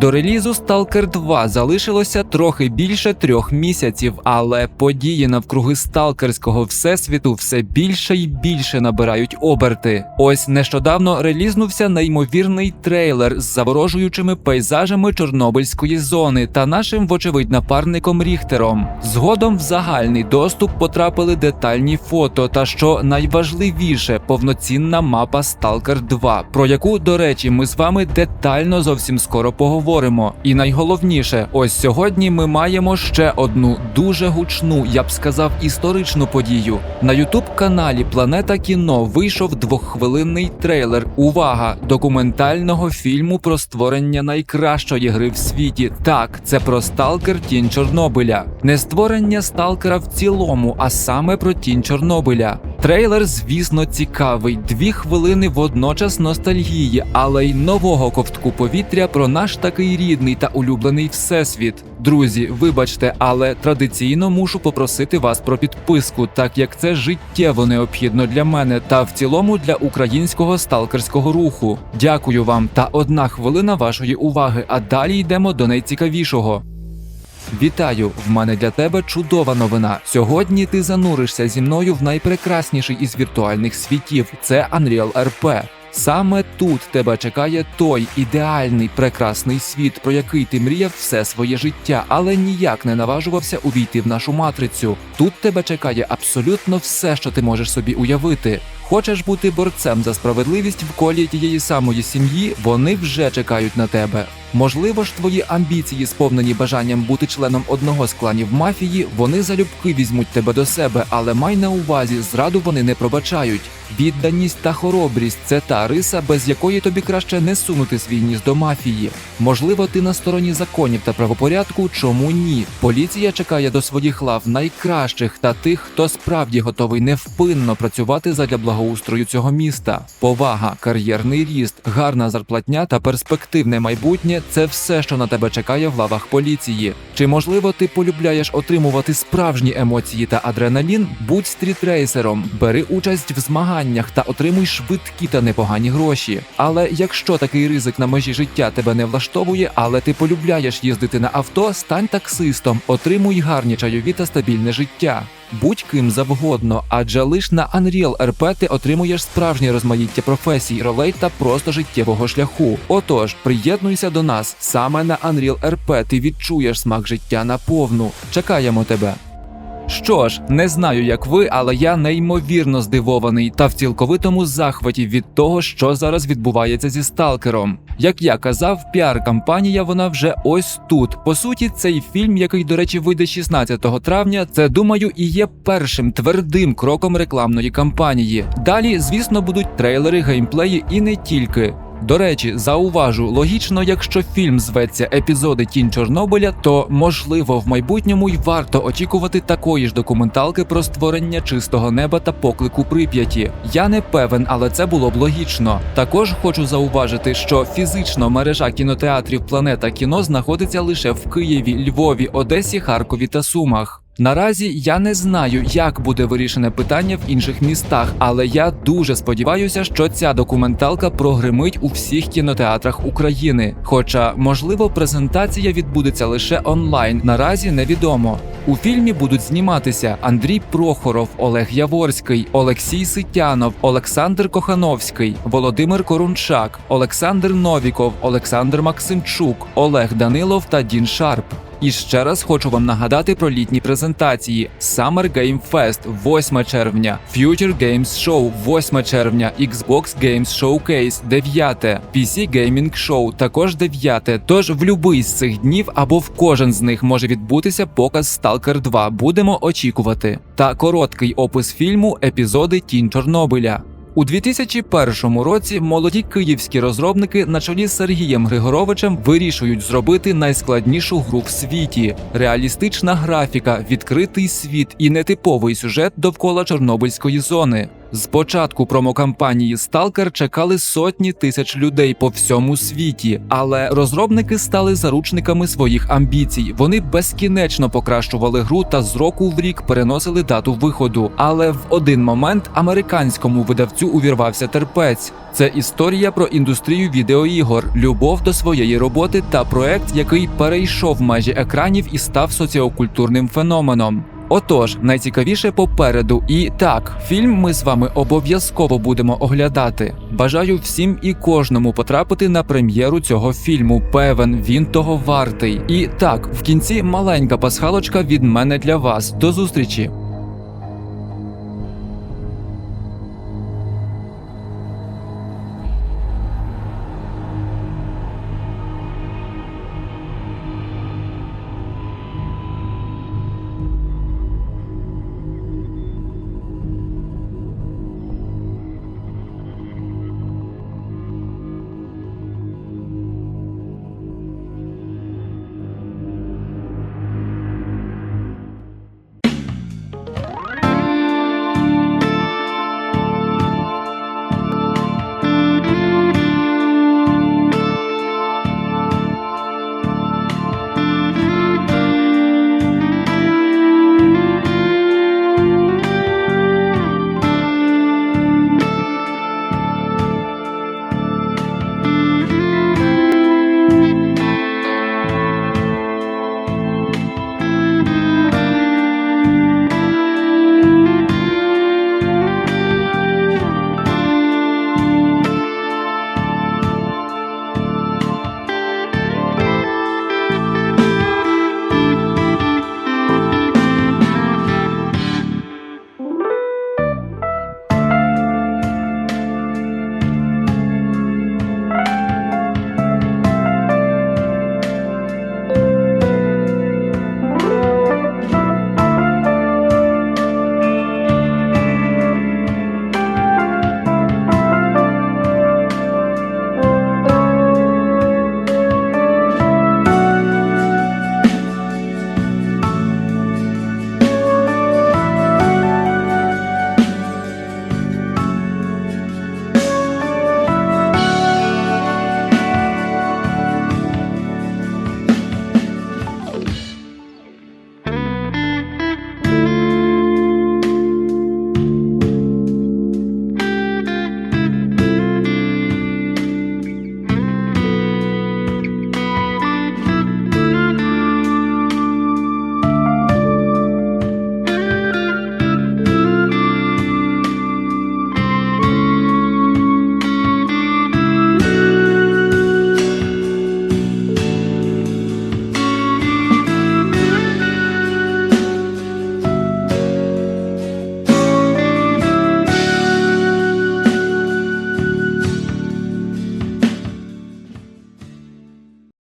До релізу Stalker 2 залишилося трохи більше трьох місяців, але події навкруги сталкерського всесвіту все більше і більше набирають оберти. Ось нещодавно релізнувся неймовірний трейлер з заворожуючими пейзажами Чорнобильської зони та нашим, вочевидь, напарником Ріхтером. Згодом в загальний доступ потрапили детальні фото, та що найважливіше, повноцінна мапа Stalker 2, про яку, до речі, ми з вами детально зовсім скоро поговоримо. І найголовніше, ось сьогодні ми маємо ще одну дуже гучну, я б сказав, історичну подію. На ютуб каналі Планета Кіно вийшов двоххвилинний трейлер. Увага! Документального фільму про створення найкращої гри в світі. Так, це про Сталкер Тінь Чорнобиля. Не створення сталкера в цілому, а саме про тінь Чорнобиля. Трейлер, звісно, цікавий. Дві хвилини водночас ностальгії, але й нового ковтку повітря про наш такий рідний та улюблений всесвіт. Друзі, вибачте, але традиційно мушу попросити вас про підписку, так як це життєво необхідно для мене та в цілому для українського сталкерського руху. Дякую вам та одна хвилина вашої уваги. А далі йдемо до найцікавішого. Вітаю! В мене для тебе чудова новина. Сьогодні ти зануришся зі мною в найпрекрасніший із віртуальних світів. Це Unreal RP. Саме тут тебе чекає той ідеальний прекрасний світ, про який ти мріяв все своє життя, але ніяк не наважувався увійти в нашу матрицю. Тут тебе чекає абсолютно все, що ти можеш собі уявити. Хочеш бути борцем за справедливість в колі тієї самої сім'ї, вони вже чекають на тебе. Можливо ж, твої амбіції, сповнені бажанням бути членом одного з кланів мафії, вони залюбки візьмуть тебе до себе, але май на увазі, зраду вони не пробачають. Відданість та хоробрість це та риса, без якої тобі краще не сунути свій ніс до мафії. Можливо, ти на стороні законів та правопорядку, чому ні? Поліція чекає до своїх лав найкращих та тих, хто справді готовий невпинно працювати задля благоустрою цього міста. Повага, кар'єрний ріст, гарна зарплатня та перспективне майбутнє це все, що на тебе чекає в лавах поліції. Чи можливо ти полюбляєш отримувати справжні емоції та адреналін? Будь стрітрейсером, бери участь в змаганнях та отримуй швидкі та непогані гроші. Але якщо такий ризик на межі життя тебе не влаштовує, але ти полюбляєш їздити на авто, стань таксистом, отримуй гарні чайові та стабільне життя. Будь ким завгодно, адже лиш на Unreal RP ти отримуєш справжнє розмаїття професій, ролей та просто життєвого шляху. Отож, приєднуйся до нас. Саме на Unreal RP ти відчуєш смак життя наповну. Чекаємо тебе. Що ж, не знаю, як ви, але я неймовірно здивований та в цілковитому захваті від того, що зараз відбувається зі сталкером. Як я казав, піар-кампанія вона вже ось тут. По суті, цей фільм, який, до речі, вийде 16 травня, це думаю і є першим твердим кроком рекламної кампанії. Далі, звісно, будуть трейлери, геймплеї і не тільки. До речі, зауважу, логічно, якщо фільм зветься Епізоди Тінь Чорнобиля, то можливо в майбутньому й варто очікувати такої ж документалки про створення чистого неба та поклику Прип'яті. Я не певен, але це було б логічно. Також хочу зауважити, що фізично мережа кінотеатрів Планета кіно знаходиться лише в Києві, Львові, Одесі, Харкові та Сумах. Наразі я не знаю, як буде вирішене питання в інших містах, але я дуже сподіваюся, що ця документалка прогримить у всіх кінотеатрах України. Хоча, можливо, презентація відбудеться лише онлайн. Наразі невідомо. У фільмі будуть зніматися Андрій Прохоров, Олег Яворський, Олексій Ситянов, Олександр Кохановський, Володимир Корунчак, Олександр Новіков, Олександр Максимчук, Олег Данилов та Дін Шарп. І ще раз хочу вам нагадати про літні презентації: Summer Game Fest 8 червня, Future Games Show 8 червня, Xbox Games Showcase 9, PC Gaming Show також 9. Тож в будь-який з цих днів або в кожен з них може відбутися показ Stalker 2. Будемо очікувати. Та короткий опис фільму Епізоди Тінь Чорнобиля. У 2001 році молоді київські розробники на чолі з Сергієм Григоровичем вирішують зробити найскладнішу гру в світі: реалістична графіка, відкритий світ і нетиповий сюжет довкола Чорнобильської зони. З початку промокампанії Stalker чекали сотні тисяч людей по всьому світі, але розробники стали заручниками своїх амбіцій. Вони безкінечно покращували гру та з року в рік переносили дату виходу. Але в один момент американському видавцю увірвався терпець. Це історія про індустрію відеоігор, любов до своєї роботи та проект, який перейшов межі екранів і став соціокультурним феноменом. Отож, найцікавіше попереду. І так, фільм ми з вами обов'язково будемо оглядати. Бажаю всім і кожному потрапити на прем'єру цього фільму. Певен, він того вартий. І так, в кінці маленька пасхалочка від мене для вас. До зустрічі!